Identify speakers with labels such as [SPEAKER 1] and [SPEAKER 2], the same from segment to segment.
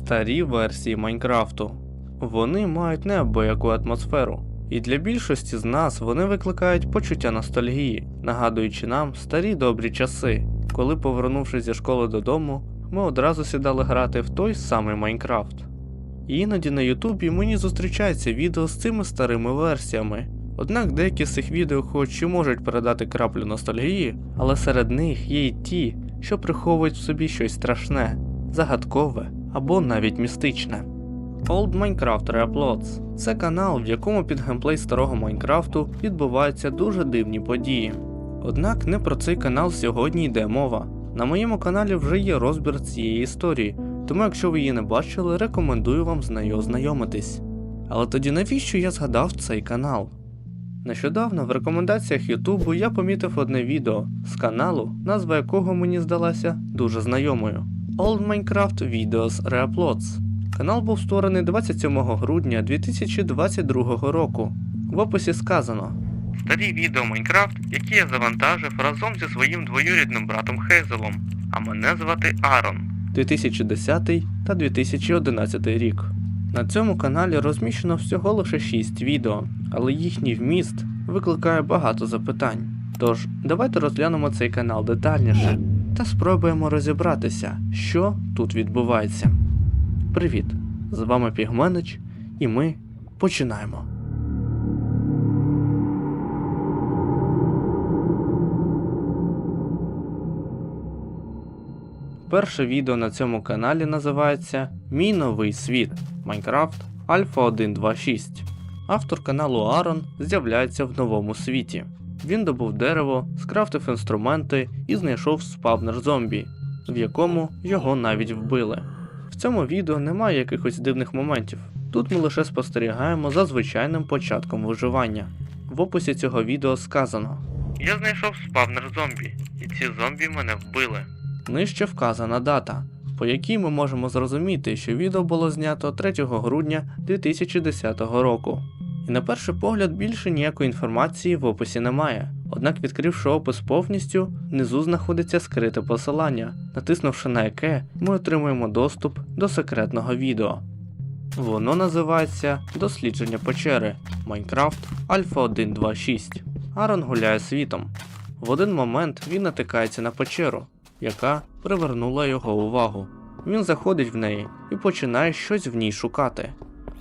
[SPEAKER 1] старі версії Майнкрафту. Вони мають неабияку атмосферу, і для більшості з нас вони викликають почуття ностальгії, нагадуючи нам старі добрі часи, коли, повернувшись зі школи додому, ми одразу сідали грати в той самий Майнкрафт. Іноді на Ютубі мені зустрічаються відео з цими старими версіями. Однак деякі з цих відео хоч і можуть передати краплю ностальгії, але серед них є й ті, що приховують в собі щось страшне, загадкове або навіть містичне. Old Minecraft Reuploads – це канал, в якому під геймплей старого Майнкрафту відбуваються дуже дивні події. Однак не про цей канал сьогодні йде мова. На моєму каналі вже є розбір цієї історії, тому якщо ви її не бачили, рекомендую вам з нею ознайомитись. Але тоді навіщо я згадав цей канал? Нещодавно в рекомендаціях Ютубу я помітив одне відео з каналу, назва якого мені здалася дуже знайомою: Old Minecraft Videos Reuploads. Канал був створений 27 грудня 2022 року. В описі сказано: Старі відео Майнкрафт, які я завантажив разом зі своїм двоюрідним братом Хейзелом, а мене звати Арон. 2010 та 2011 рік. На цьому каналі розміщено всього лише 6 відео, але їхній вміст викликає багато запитань. Тож, давайте розглянемо цей канал детальніше та спробуємо розібратися, що тут відбувається. Привіт! З вами Пігменич, і ми починаємо. Перше відео на цьому каналі називається Мій новий світ Майнкрафт Альфа 126. Автор каналу Арон з'являється в новому світі. Він добув дерево, скрафтив інструменти і знайшов спавнер зомбі, в якому його навіть вбили. В цьому відео немає якихось дивних моментів. Тут ми лише спостерігаємо за звичайним початком виживання. В описі цього відео сказано: Я знайшов спавнер зомбі, і ці зомбі мене вбили. Нижче вказана дата, по якій ми можемо зрозуміти, що відео було знято 3 грудня 2010 року. На перший погляд більше ніякої інформації в описі немає. Однак, відкривши опис повністю, внизу знаходиться скрите посилання, натиснувши на яке ми отримуємо доступ до секретного відео. Воно називається Дослідження печери Майнкрафт Альфа 126. Арон гуляє світом. В один момент він натикається на печеру, яка привернула його увагу. Він заходить в неї і починає щось в ній шукати.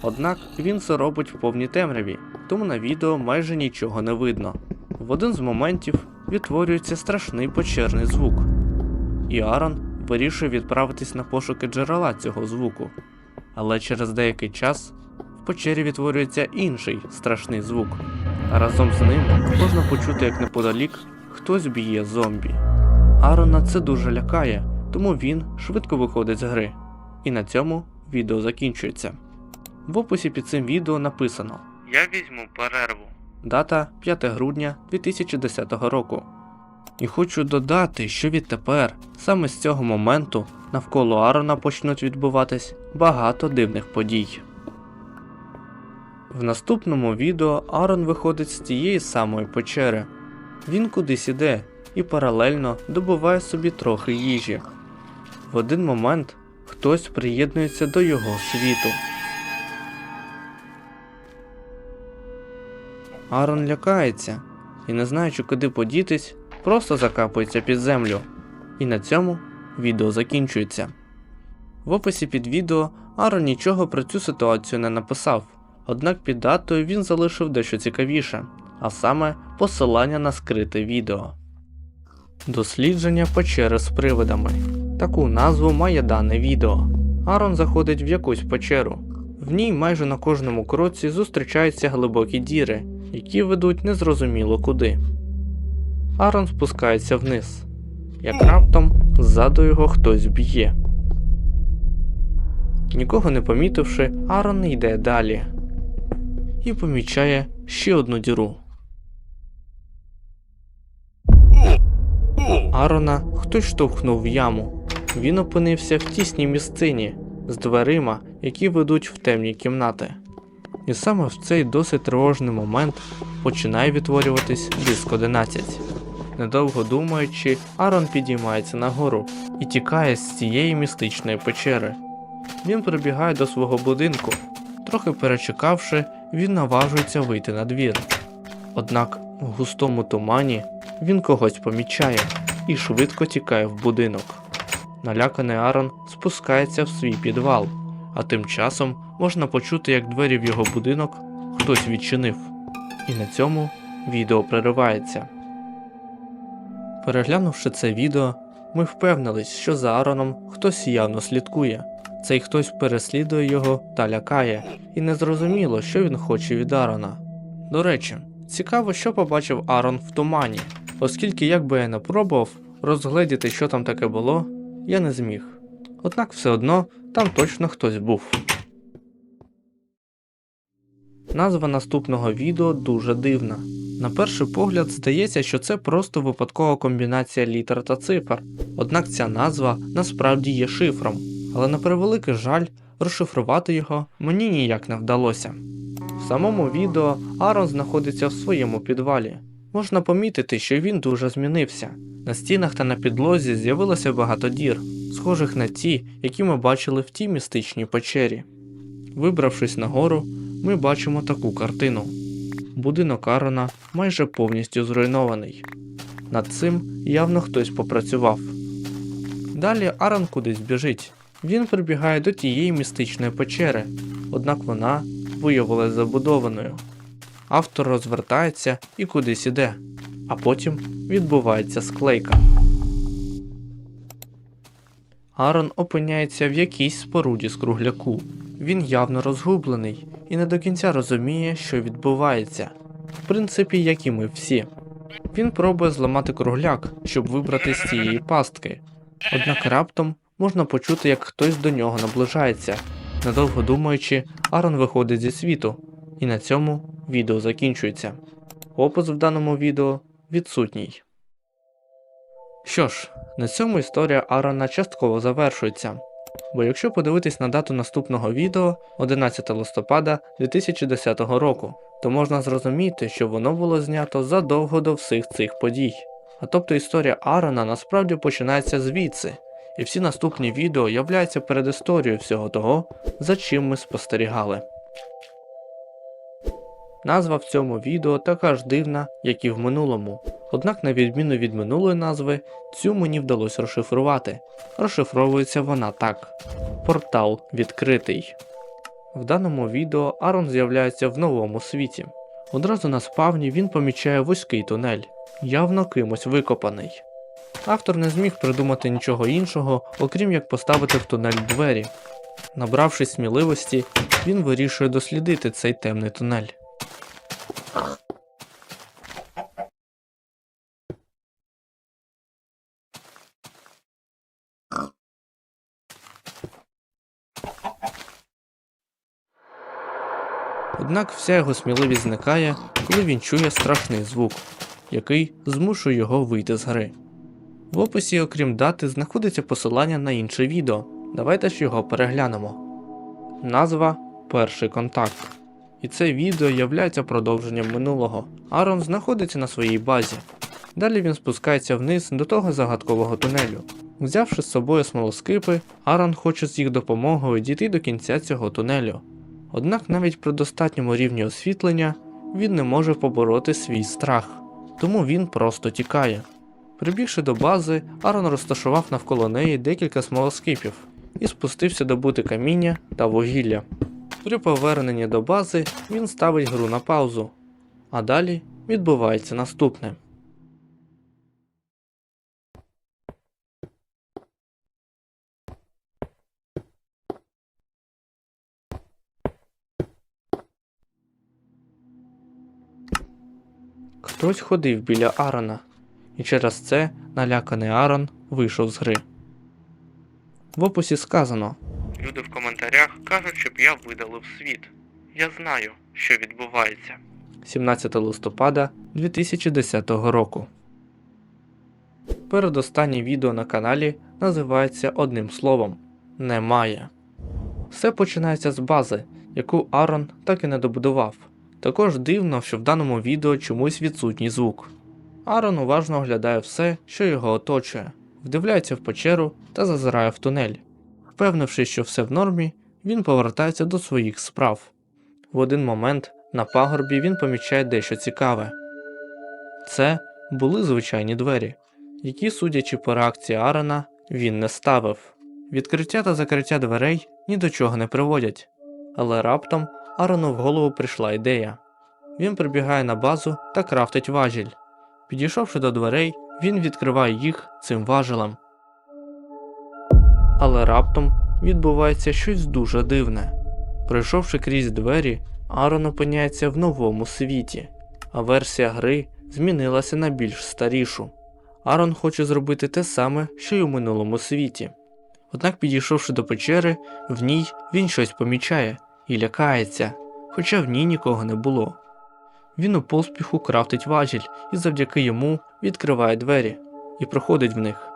[SPEAKER 1] Однак він це робить в повній темряві, тому на відео майже нічого не видно. В один з моментів відтворюється страшний печерний звук, і Аарон вирішує відправитись на пошуки джерела цього звуку. Але через деякий час в печері відтворюється інший страшний звук, а разом з ним можна почути, як неподалік хтось б'є зомбі. Арона це дуже лякає, тому він швидко виходить з гри. І на цьому відео закінчується. В описі під цим відео написано: Я візьму перерву. Дата 5 грудня 2010 року. І хочу додати, що відтепер, саме з цього моменту, навколо Арона почнуть відбуватись багато дивних подій. В наступному відео Арон виходить з тієї самої печери. Він кудись іде і паралельно добуває собі трохи їжі. В один момент хтось приєднується до його світу. Арон лякається і, не знаючи, куди подітись, просто закапується під землю. І на цьому відео закінчується. В описі під відео Арон нічого про цю ситуацію не написав, однак під датою він залишив дещо цікавіше, а саме посилання на скрите відео. Дослідження печери з привидами. Таку назву має дане відео. Арон заходить в якусь печеру. В ній майже на кожному кроці зустрічаються глибокі діри, які ведуть незрозуміло куди. Арон спускається вниз, як раптом ззаду його хтось б'є. Нікого не помітивши, Арон йде далі і помічає ще одну діру. Арона хтось штовхнув в яму. Він опинився в тісній місцині з дверима, які ведуть в темні кімнати. І саме в цей досить тривожний момент починає відтворюватись диск 11. Недовго думаючи, Арон підіймається нагору і тікає з цієї містичної печери. він прибігає до свого будинку. Трохи перечекавши, він наважується вийти на двір. Однак в густому тумані він когось помічає і швидко тікає в будинок. Наляканий Арон спускається в свій підвал, а тим часом можна почути, як двері в його будинок хтось відчинив. І на цьому відео переривається. Переглянувши це відео, ми впевнились, що за Ароном хтось явно слідкує. Цей хтось переслідує його та лякає, і незрозуміло, що він хоче від Арона. До речі, цікаво, що побачив Арон в тумані, оскільки, як би я не пробував розгледіти, що там таке було, я не зміг. Однак все одно там точно хтось був. Назва наступного відео дуже дивна. На перший погляд здається, що це просто випадкова комбінація літер та цифр, однак ця назва насправді є шифром, але на превеликий жаль, розшифрувати його мені ніяк не вдалося. В самому відео Арон знаходиться в своєму підвалі. Можна помітити, що він дуже змінився. На стінах та на підлозі з'явилося багато дір, схожих на ті, які ми бачили в тій містичній печері. Вибравшись нагору, ми бачимо таку картину. Будинок Арона майже повністю зруйнований. Над цим явно хтось попрацював. Далі Арон кудись біжить. Він прибігає до тієї містичної печери, однак вона виявилася забудованою. Автор розвертається і кудись іде, а потім відбувається склейка. Арон опиняється в якійсь споруді з кругляку. Він явно розгублений і не до кінця розуміє, що відбувається. В принципі, як і ми всі. Він пробує зламати кругляк, щоб вибрати з цієї пастки. Однак раптом можна почути, як хтось до нього наближається. Недовго думаючи, Арон виходить зі світу, і на цьому відео закінчується. Опис в даному відео відсутній. Що ж, на цьому історія Арона частково завершується. Бо якщо подивитись на дату наступного відео 11 листопада 2010 року, то можна зрозуміти, що воно було знято задовго до всіх цих подій. А тобто історія Арона насправді починається звідси, і всі наступні відео являються передісторією всього того, за чим ми спостерігали. Назва в цьому відео така ж дивна, як і в минулому. Однак, на відміну від минулої назви, цю мені вдалося розшифрувати. Розшифровується вона так: Портал відкритий. В даному відео Арон з'являється в новому світі. Одразу на спавні він помічає вузький тунель, явно кимось викопаний. Автор не зміг придумати нічого іншого, окрім як поставити в тунель двері. Набравшись сміливості, він вирішує дослідити цей темний тунель. Однак вся його сміливість зникає, коли він чує страшний звук, який змушує його вийти з гри. В описі, окрім дати, знаходиться посилання на інше відео. Давайте ж його переглянемо. Назва Перший контакт. І це відео являється продовженням минулого. Арон знаходиться на своїй базі. Далі він спускається вниз до того загадкового тунелю. Взявши з собою смолоскипи, Арон хоче з їх допомогою дійти до кінця цього тунелю. Однак навіть при достатньому рівні освітлення він не може побороти свій страх, тому він просто тікає. Прибігши до бази, Арон розташував навколо неї декілька смолоскипів і спустився добути каміння та вугілля. При поверненні до бази він ставить гру на паузу, а далі відбувається наступне. Хтось ходив біля Арона, і через це наляканий Арон вийшов з гри. В описі сказано: Люди в коментарях кажуть, щоб я видалив світ. Я знаю, що відбувається. 17 листопада 2010 року. Передостаннє відео на каналі називається одним словом Немає. Все починається з бази, яку Арон так і не добудував. Також дивно, що в даному відео чомусь відсутній звук. Арон уважно оглядає все, що його оточує, вдивляється в печеру та зазирає в тунель. Впевнившись, що все в нормі, він повертається до своїх справ. В один момент на пагорбі він помічає дещо цікаве. Це були звичайні двері, які, судячи по реакції Аарона, він не ставив. Відкриття та закриття дверей ні до чого не приводять. Але раптом Аарону в голову прийшла ідея. Він прибігає на базу та крафтить важіль. Підійшовши до дверей, він відкриває їх цим важелем. Але раптом відбувається щось дуже дивне. Пройшовши крізь двері, Аарон опиняється в новому світі, а версія гри змінилася на більш старішу. Аарон хоче зробити те саме, що й у минулому світі. Однак, підійшовши до печери, в ній він щось помічає і лякається, хоча в ній нікого не було. Він у поспіху крафтить важіль і завдяки йому відкриває двері і проходить в них.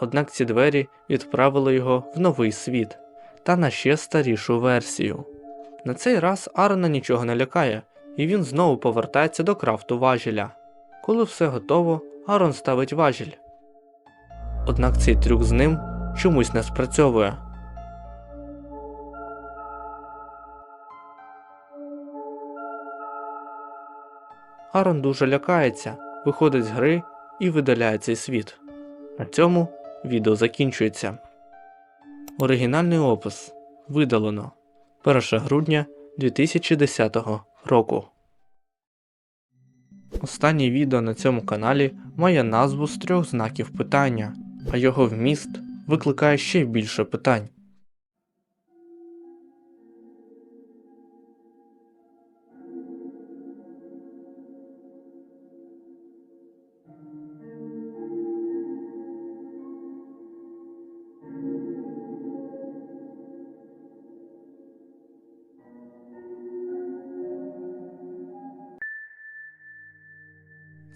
[SPEAKER 1] Однак ці двері відправили його в новий світ та на ще старішу версію. На цей раз Арона нічого не лякає, і він знову повертається до крафту важіля. Коли все готово, Арон ставить важіль. Однак цей трюк з ним чомусь не спрацьовує. Арон дуже лякається, виходить з гри і видаляє цей світ. На цьому відео закінчується. Оригінальний опис видалено 1 грудня 2010 року. Останнє відео на цьому каналі має назву з трьох знаків питання, а його вміст викликає ще більше питань.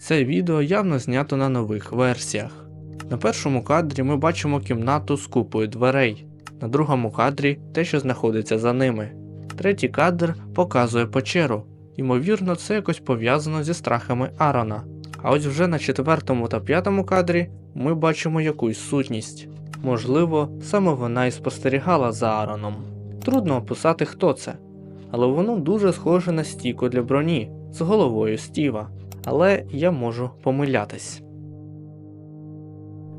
[SPEAKER 1] Це відео явно знято на нових версіях. На першому кадрі ми бачимо кімнату з купою дверей, на другому кадрі те, що знаходиться за ними. Третій кадр показує печеру. Ймовірно, це якось пов'язано зі страхами Арона. А ось вже на четвертому та п'ятому кадрі ми бачимо якусь сутність. Можливо, саме вона і спостерігала за Ароном. Трудно описати, хто це, але воно дуже схоже на стійку для броні з головою Стіва але я можу помилятись.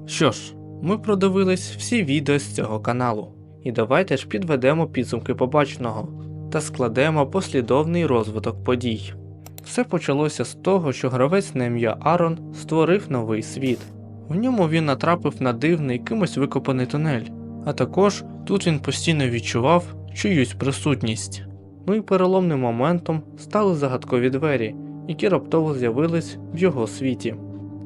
[SPEAKER 1] Що ж, ми продивились всі відео з цього каналу, і давайте ж підведемо підсумки побаченого та складемо послідовний розвиток подій. Все почалося з того, що гравець на ім'я Арон створив новий світ. В ньому він натрапив на дивний кимось викопаний тунель, а також тут він постійно відчував чиюсь присутність. Ну і переломним моментом стали загадкові двері, які раптово з'явились в його світі.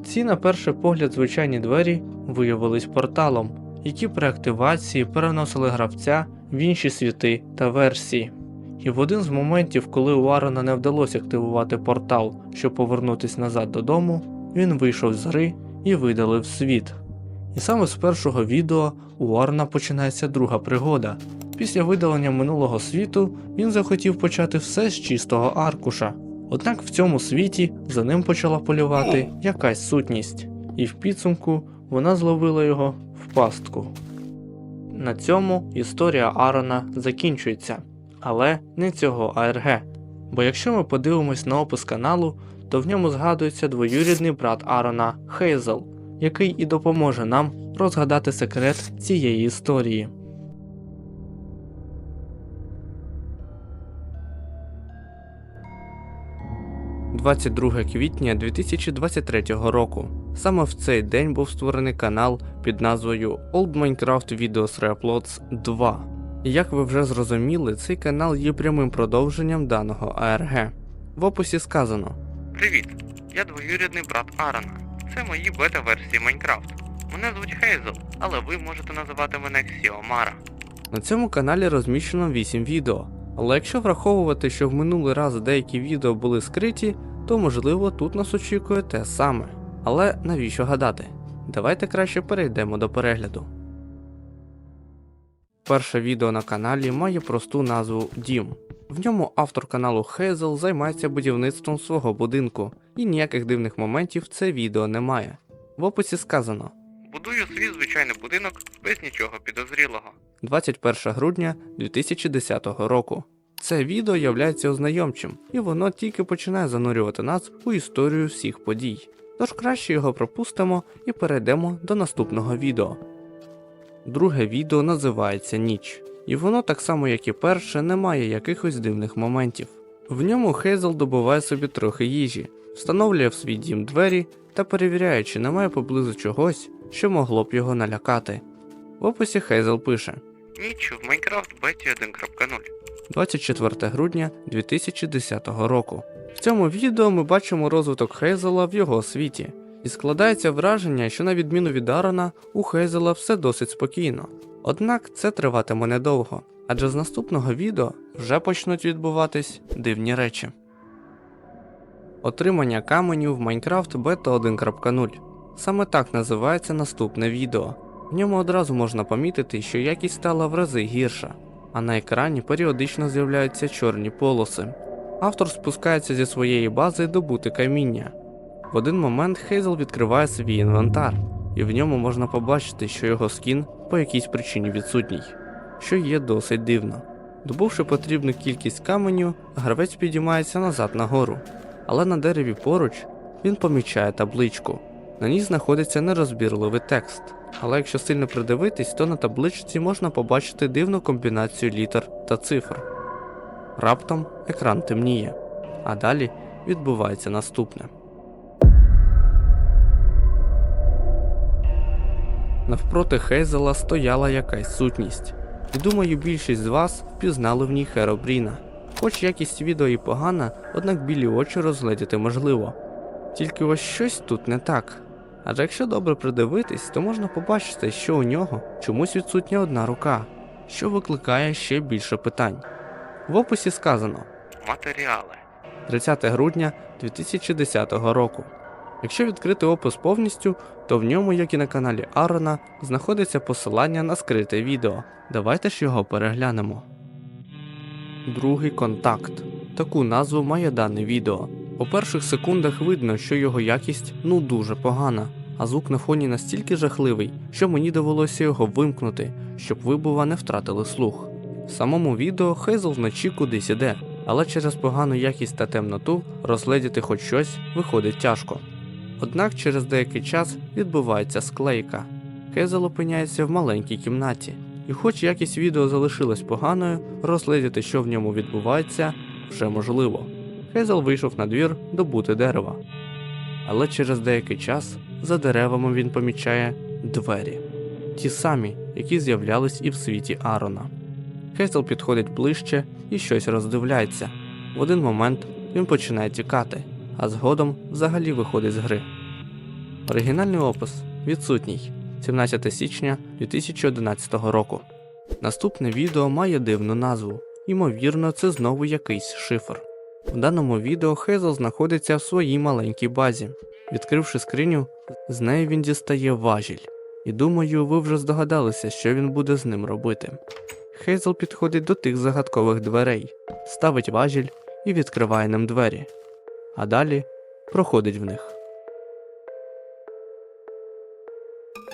[SPEAKER 1] Ці, на перший погляд, звичайні двері виявились порталом, які при активації переносили гравця в інші світи та версії. І в один з моментів, коли у Арона не вдалося активувати портал, щоб повернутися назад додому, він вийшов з гри і видалив світ. І саме з першого відео у Арона починається друга пригода. Після видалення минулого світу він захотів почати все з чистого аркуша. Однак в цьому світі за ним почала полювати якась сутність, і в підсумку вона зловила його в пастку. На цьому історія Арона закінчується, але не цього АРГ. Бо якщо ми подивимось на опис каналу, то в ньому згадується двоюрідний брат Арона Хейзел, який і допоможе нам розгадати секрет цієї історії. 22 квітня 2023 року. Саме в цей день був створений канал під назвою Old Minecraft Videos Reuploads 2. І як ви вже зрозуміли, цей канал є прямим продовженням даного АРГ. В описі сказано: Привіт! Я двоюрідний брат Арана. Це мої бета-версії Майнкрафт. Мене звуть Хейзел, але ви можете називати мене Ксіомара. На цьому каналі розміщено 8 відео. Але якщо враховувати, що в минулий раз деякі відео були скриті, то можливо тут нас очікує те саме. Але навіщо гадати? Давайте краще перейдемо до перегляду. Перше відео на каналі має просту назву Дім. В ньому автор каналу Хейзел займається будівництвом свого будинку, і ніяких дивних моментів це відео не має. В описі сказано: Будую свій звичайний будинок без нічого підозрілого. 21 грудня 2010 року. Це відео являється ознайомчим, і воно тільки починає занурювати нас у історію всіх подій. Тож краще його пропустимо і перейдемо до наступного відео. Друге відео називається Ніч, і воно так само, як і перше, не має якихось дивних моментів. В ньому Хейзел добуває собі трохи їжі, встановлює в свій дім двері та перевіряє, чи немає поблизу чогось, що могло б його налякати. В описі Хейзел пише Ніч в Minecraft Беті 1.0 24 грудня 2010 року. В цьому відео ми бачимо розвиток Хейзела в його світі, і складається враження, що на відміну від Арона, у Хейзела все досить спокійно. Однак це триватиме недовго, адже з наступного відео вже почнуть відбуватись дивні речі. Отримання каменів в Minecraft Beta 1.0. Саме так називається наступне відео. В ньому одразу можна помітити, що якість стала в рази гірша, а на екрані періодично з'являються чорні полоси. Автор спускається зі своєї бази добути каміння. В один момент Хейзел відкриває свій інвентар, і в ньому можна побачити, що його скін по якійсь причині відсутній, що є досить дивно. Добувши потрібну кількість каменю, гравець підіймається назад нагору, але на дереві поруч він помічає табличку. На ній знаходиться нерозбірливий текст, але якщо сильно придивитись, то на табличці можна побачити дивну комбінацію літер та цифр. Раптом екран темніє, а далі відбувається наступне. Навпроти Хейзела стояла якась сутність, і думаю, більшість з вас впізнали в ній Херобріна. Хоч якість відео і погана, однак білі очі розгледіти можливо. Тільки ось щось тут не так. Адже якщо добре придивитись, то можна побачити, що у нього чомусь відсутня одна рука, що викликає ще більше питань. В описі сказано Матеріали 30 грудня 2010 року. Якщо відкрити опис повністю, то в ньому, як і на каналі Арона, знаходиться посилання на скрите відео. Давайте ж його переглянемо. Другий контакт. Таку назву має дане відео. По перших секундах видно, що його якість ну дуже погана, а звук на фоні настільки жахливий, що мені довелося його вимкнути, щоб ви, бува, не втратили слух. В самому відео Хейзл вночі кудись іде, але через погану якість та темноту розгледіти хоч щось виходить тяжко. Однак через деякий час відбувається склейка. Хейзел опиняється в маленькій кімнаті, і хоч якість відео залишилась поганою, розгледіти, що в ньому відбувається, вже можливо. Хейзел вийшов на двір добути дерева. Але через деякий час за деревами він помічає двері, ті самі, які з'являлись і в світі Арона. Хейзел підходить ближче і щось роздивляється. В один момент він починає тікати, а згодом взагалі виходить з гри. Оригінальний опис відсутній 17 січня 2011 року. Наступне відео має дивну назву. Ймовірно, це знову якийсь шифр. В даному відео Хейзел знаходиться в своїй маленькій базі. Відкривши скриню, з неї він дістає важіль. І думаю, ви вже здогадалися, що він буде з ним робити. Хейзел підходить до тих загадкових дверей, ставить важіль і відкриває ним двері, а далі проходить в них.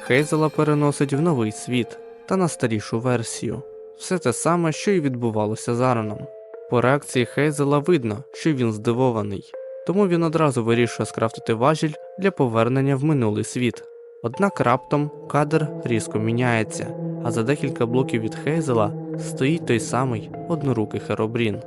[SPEAKER 1] Хейзела переносить в новий світ та на старішу версію. Все те саме, що й відбувалося з Ароном. По реакції Хейзела видно, що він здивований, тому він одразу вирішує скрафтити важіль для повернення в минулий світ. Однак раптом кадр різко міняється, а за декілька блоків від Хейзела стоїть той самий однорукий Херобрін.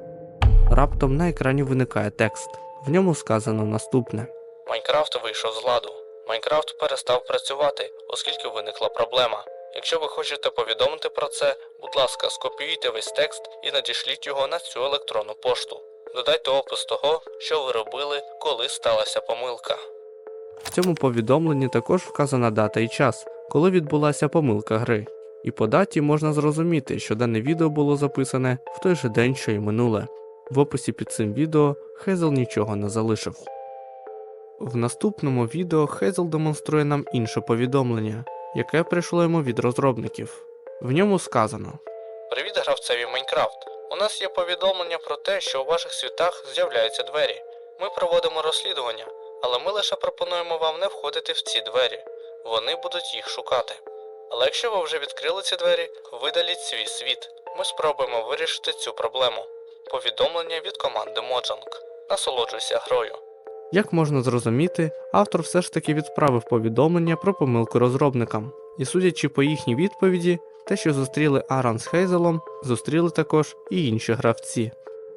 [SPEAKER 1] Раптом на екрані виникає текст. В ньому сказано наступне: Майнкрафт вийшов з ладу. Майнкрафт перестав працювати, оскільки виникла проблема. Якщо ви хочете повідомити про це, будь ласка, скопіюйте весь текст і надішліть його на цю електронну пошту. Додайте опис того, що ви робили, коли сталася помилка. В цьому повідомленні також вказана дата і час, коли відбулася помилка гри. І по даті можна зрозуміти, що дане відео було записане в той же день, що й минуле. В описі під цим відео Хезел нічого не залишив. В наступному відео Хезел демонструє нам інше повідомлення, яке прийшло йому від розробників. В ньому сказано: Привіт, гравцеві Майнкрафт. У нас є повідомлення про те, що у ваших світах з'являються двері. Ми проводимо розслідування, але ми лише пропонуємо вам не входити в ці двері. Вони будуть їх шукати. Але якщо ви вже відкрили ці двері, видаліть свій світ. Ми спробуємо вирішити цю проблему. Повідомлення від команди Mojang. Насолоджуйся грою. Як можна зрозуміти, автор все ж таки відправив повідомлення про помилку розробникам. І судячи по їхній відповіді, те, що зустріли Аран з Хейзелом, зустріли також і інші гравці.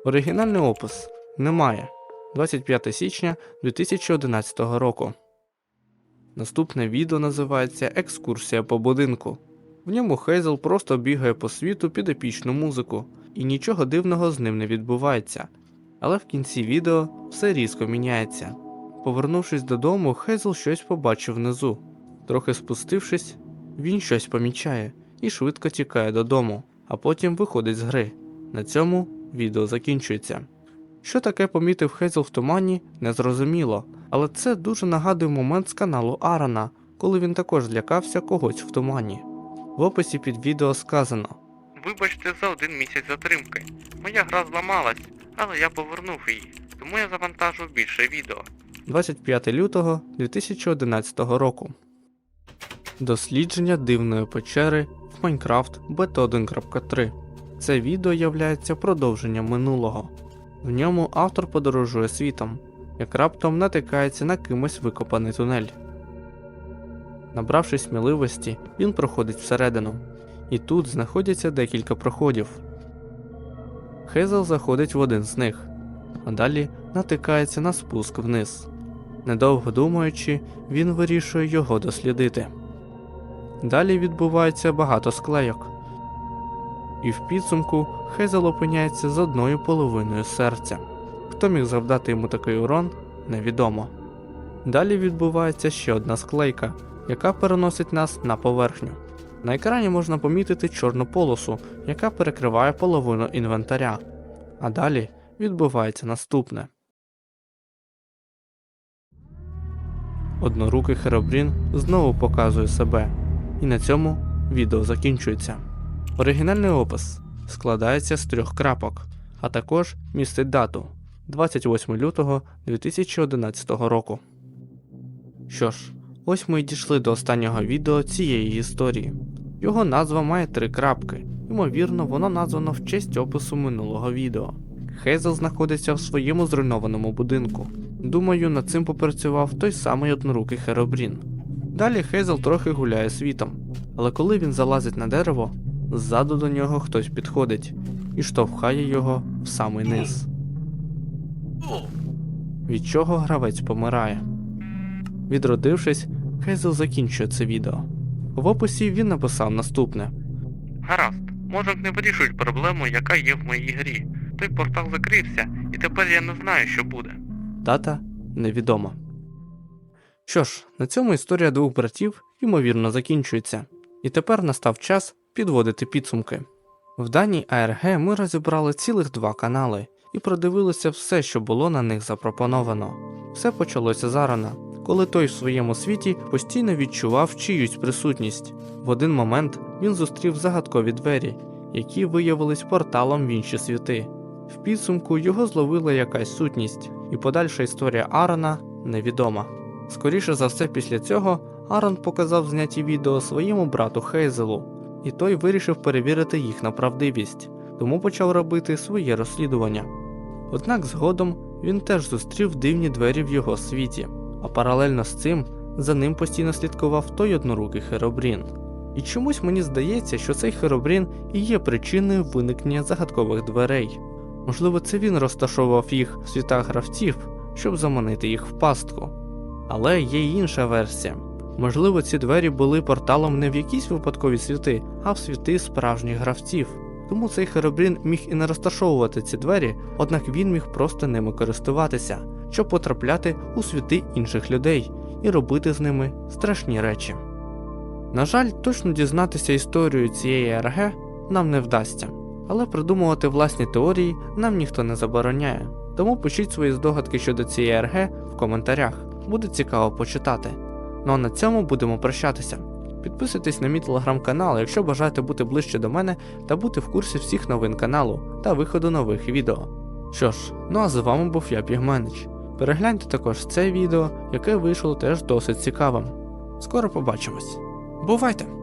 [SPEAKER 1] Оригінальний опис немає. 25 січня 2011 року. Наступне відео називається Екскурсія по будинку. В ньому Хейзел просто бігає по світу під епічну музику, і нічого дивного з ним не відбувається. Але в кінці відео все різко міняється. Повернувшись додому, Хейзел щось побачив внизу. Трохи спустившись, він щось помічає і швидко тікає додому, а потім виходить з гри. На цьому відео закінчується. Що таке помітив Хейзел в тумані, незрозуміло, але це дуже нагадує момент з каналу Арана, коли він також злякався когось в тумані. В описі під відео сказано: Вибачте за один місяць затримки. Моя гра зламалась, але я повернув її, тому я завантажу більше відео. 25 лютого 2011 року. Дослідження дивної печери в Minecraft Beta 1.3. Це відео являється продовженням минулого. В ньому автор подорожує світом, як раптом натикається на кимось викопаний тунель. Набравшись сміливості, він проходить всередину, і тут знаходяться декілька проходів. Хейзел заходить в один з них, а далі натикається на спуск вниз. Недовго думаючи, він вирішує його дослідити. Далі відбувається багато склейок, і в підсумку Хейзел опиняється з одною половиною серця. Хто міг завдати йому такий урон, невідомо. Далі відбувається ще одна склейка, яка переносить нас на поверхню. На екрані можна помітити чорну полосу, яка перекриває половину інвентаря. А далі відбувається наступне. Однорукий Херобрін знову показує себе, і на цьому відео закінчується. Оригінальний опис складається з трьох крапок, а також містить дату 28 лютого 2011 року. Що ж, ось ми й дійшли до останнього відео цієї історії. Його назва має три крапки, ймовірно, воно названо в честь опису минулого відео. Хейзел знаходиться в своєму зруйнованому будинку. Думаю, над цим попрацював той самий однорукий Херобрін. Далі Хейзел трохи гуляє світом, але коли він залазить на дерево, ззаду до нього хтось підходить і штовхає його в самий низ. Від чого гравець помирає. Відродившись, Хейзел закінчує це відео. В описі він написав наступне: Гаразд, Можок не вирішують проблему, яка є в моїй грі. Той портал закрився, і тепер я не знаю, що буде. Дата невідома. Що ж, на цьому історія двох братів ймовірно закінчується. І тепер настав час підводити підсумки. В даній АРГ ми розібрали цілих два канали і продивилися все, що було на них запропоновано. Все почалося зарано, коли той в своєму світі постійно відчував чиюсь присутність. В один момент він зустрів загадкові двері, які виявились порталом в інші світи. В підсумку його зловила якась сутність, і подальша історія Аарона невідома. Скоріше за все, після цього Аарон показав зняті відео своєму брату Хейзелу, і той вирішив перевірити їх на правдивість, тому почав робити своє розслідування. Однак згодом він теж зустрів дивні двері в його світі, паралельно з цим за ним постійно слідкував той однорукий Херобрін. І чомусь мені здається, що цей Херобрін і є причиною виникнення загадкових дверей. Можливо, це він розташовував їх в світах гравців, щоб заманити їх в пастку. Але є й інша версія. Можливо, ці двері були порталом не в якісь випадкові світи, а в світи справжніх гравців. Тому цей Херобрін міг і не розташовувати ці двері, однак він міг просто ними користуватися, щоб потрапляти у світи інших людей і робити з ними страшні речі. На жаль, точно дізнатися історію цієї РГ нам не вдасться, але придумувати власні теорії нам ніхто не забороняє. Тому пишіть свої здогадки щодо цієї РГ в коментарях, буде цікаво почитати. Ну а на цьому будемо прощатися. Підписуйтесь на мій телеграм-канал, якщо бажаєте бути ближче до мене та бути в курсі всіх новин каналу та виходу нових відео. Що ж, ну а з вами був я Пігменич. Перегляньте також це відео, яке вийшло теж досить цікавим. Скоро побачимось. Бувайте!